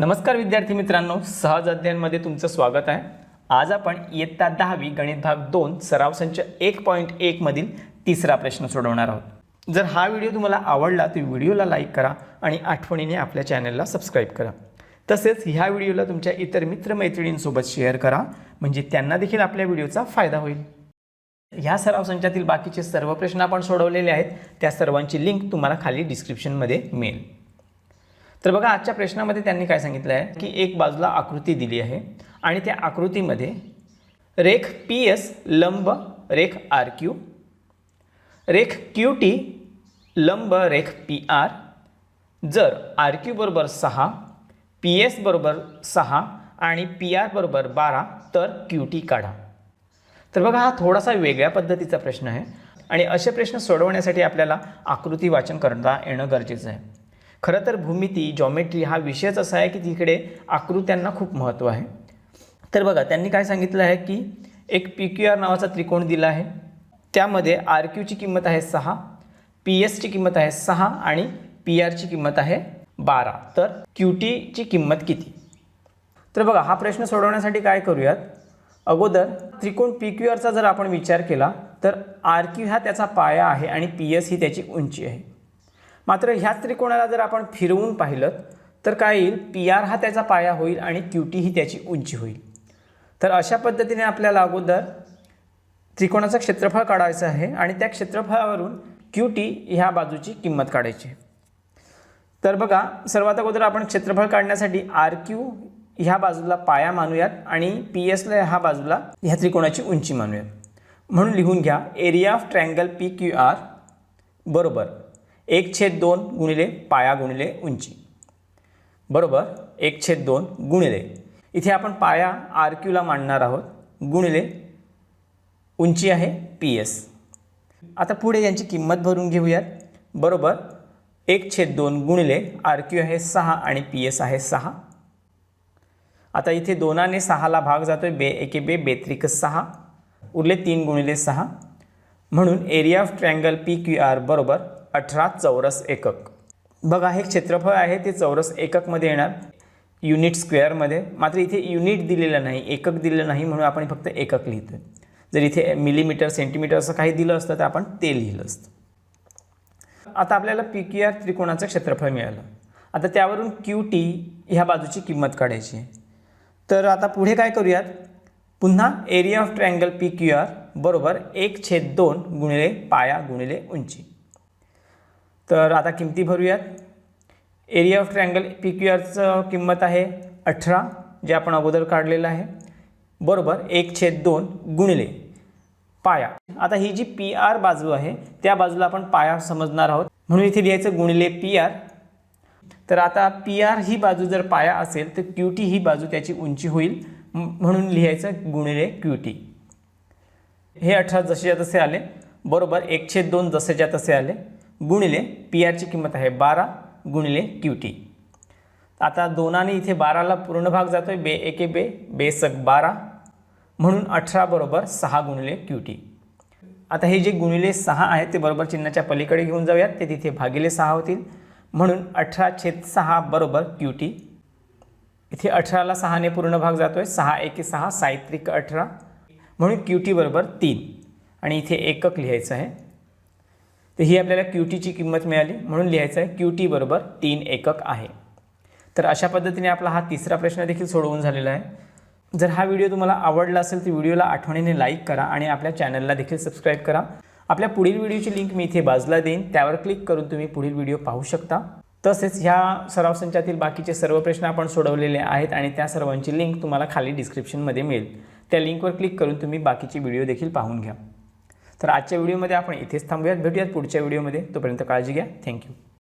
नमस्कार विद्यार्थी मित्रांनो सहज अध्ययनमध्ये तुमचं स्वागत आहे. आज आपण इयत्ता दहावी गणित भाग दोन सराव संच एक पॉईंट एकमधील तिसरा प्रश्न सोडवणार आहोत. जर हा व्हिडिओ तुम्हाला आवडला तर व्हिडिओला लाईक करा आणि आठवणीने आपल्या चॅनलला सबस्क्राईब करा. तसेच ह्या व्हिडिओला तुमच्या इतर मित्रमैत्रिणींसोबत शेअर करा म्हणजे त्यांना देखील आपल्या व्हिडिओचा फायदा होईल. ह्या सराव संचातील बाकीचे सर्व प्रश्न आपण सोडवलेले आहेत. त्या सर्वांची लिंक तुम्हाला खाली डिस्क्रिप्शनमध्ये मिळेल. तर बघा आजच्या प्रश्नामध्ये त्यांनी काय सांगितलं आहे की एक बाजूला आकृती दिली आहे आणि त्या आकृतीमध्ये रेख पी एस लंब रेख आर क्यू रेख क्यू टी लंब रेख पी आर जर आर क्यू बरोबर सहा पी एस बरोबर सहा आणि पी आर बरोबर बारा तर क्यू टी काढा. तर बघा हा थोडासा वेगळ्या पद्धतीचा प्रश्न आहे आणि असे प्रश्न सोडवण्यासाठी आपल्याला आकृती वाचन करता येणं गरजेचं आहे. खरं तर भूमिती जॉमेट्री हा विषयच असा आहे की तिकडे आकृत्यांना खूप महत्त्व आहे. तर बघा त्यांनी काय सांगितलं आहे की एक पी क्यू आर नावाचा त्रिकोण दिला आहे. त्यामध्ये आर क्यूची किंमत आहे सहा पी एसची किंमत आहे सहा आणि पी आरची किंमत आहे बारा. तर क्यू टीची किंमत किती? तर बघा हा प्रश्न सोडवण्यासाठी काय करूयात? अगोदर त्रिकोण पी क्यू आरचा जर आपण विचार केला तर आर क्यू हा त्याचा पाया आहे आणि पी एस ही त्याची उंची आहे. मात्र ह्याच त्रिकोणाला जर आपण फिरवून पाहिलं तर काय येईल? पी आर हा त्याचा पाया होईल आणि क्यू टी ही त्याची उंची होईल. तर अशा पद्धतीने आपल्याला अगोदर त्रिकोणाचं क्षेत्रफळ काढायचं आहे आणि त्या क्षेत्रफळावरून क्यू टी ह्या बाजूची किंमत काढायची आहे. तर बघा सर्वात अगोदर आपण क्षेत्रफळ काढण्यासाठी आर क्यू ह्या बाजूला पाया मानूयात आणि पी एसला ह्या बाजूला ह्या त्रिकोणाची उंची मानूयात. म्हणून लिहून घ्या area of triangle P Q R बरोबर. एक छेद दोन गुणिले पाया गुणिले उंची. बरोबर? एक छेद दोन गुणिले. इथे आपण पाया आर क्यूला मांडणार आहोत. गुणिले उंची आहे पी एस. आता पुढे यांची किंमत भरून घेऊयात. बरोबर? एक छेद दोन गुणिले आर क्यू आहे सहा आणि पी एस आहे सहा. आता इथे दोनाने सहाला भाग जातो आहे बे एके बे बेत्रिक सहा. उरले तीन गुणिले सहा. म्हणून area of triangle P Q R बरोबर? अठरा चौरस एकक. बघा हे क्षेत्रफळ आहे ते चौरस एककमध्ये येणार. युनिट स्क्वेअरमध्ये मात्र इथे युनिट दिलेलं नाही एकक दिलेलं नाही म्हणून आपण फक्त एकक लिहितो जर इथे मिलीमीटर सेंटीमीटर असं काही दिलं असतं तर आपण ते लिहिलं असतं. आता आपल्याला पी क्यू आर त्रिकोणाचं क्षेत्रफळ मिळालं. आता त्यावरून क्यू टी ह्या बाजूची किंमत काढायची आहे. तर आता पुढे काय करूयात? पुन्हा area of triangle P Q R बरोबर एक छेद दोन गुणिले पाया गुणिले उंची. तर आता किमती भरूयात. Area of triangle P Q आरचं किंमत आहे अठरा जे आपण अगोदर काढलेलं आहे. बरोबर एक छेद दोन गुणिले पाया. आता ही जी पी आर बाजू आहे त्या बाजूला आपण पाया समजणार आहोत. म्हणून इथे लिहायचं गुणिले पी आर तर आता पी आर ही बाजू जर पाया असेल तर क्यू टी ही बाजू त्याची उंची होईल. म्हणून लिहायचं गुणिले क्यू टी हे अठरा जसेच्या तसे आले. बरोबर एक छेद दोन जसेच्या तसे आले. गुणिले पी आरची किंमत आहे बारा गुणिले क्यू टी आता दोनाने इथे बाराला पूर्ण भाग आहे बे एके बे बेसक बारा. म्हणून अठरा बरोबर सहा गुणिले क्यू टी आता हे जे गुणिले सहा आहेत ते बरोबर चिन्हाच्या पलीकडे घेऊन जाऊयात. ते तिथे भागिले सहा होतील. म्हणून अठरा छेद सहा बरोबर क्यू टी इथे अठराला सहाने पूर्ण भाग आहे सहा एके सहा सायत्रिक अठरा. म्हणून क्यू टी बरोबर तीन. आणि इथे एकक लिहायचं आहे. तर ही आपल्याला क्यू टीची किंमत मिळाली. म्हणून लिहायचं आहे क्यू टी बरोबर तीन एकक आहे. तर अशा पद्धतीने आपला हा तिसरा प्रश्न देखील सोडवून झालेला आहे. जर हा व्हिडिओ तुम्हाला आवडला असेल तर व्हिडिओला आठवणीने लाईक करा आणि आपल्या चॅनलला देखील सबस्क्राईब करा. आपल्या पुढील व्हिडिओची लिंक मी इथे बाजूला देईन. त्यावर क्लिक करून तुम्ही पुढील व्हिडिओ पाहू शकता. तसेच ह्या सराव संचातील बाकीचे सर्व प्रश्न आपण सोडवलेले आहेत आणि त्या सर्वांची लिंक तुम्हाला खाली डिस्क्रिप्शनमध्ये मिळेल. त्या लिंकवर क्लिक करून तुम्ही बाकीचे व्हिडिओ देखील पाहून घ्या. तर आजच्या व्हिडिओमध्ये आपण इथेच थांबूयात. भेटूयात पुढच्या व्हिडिओमध्ये. तोपर्यंत काळजी घ्या. थँक्यू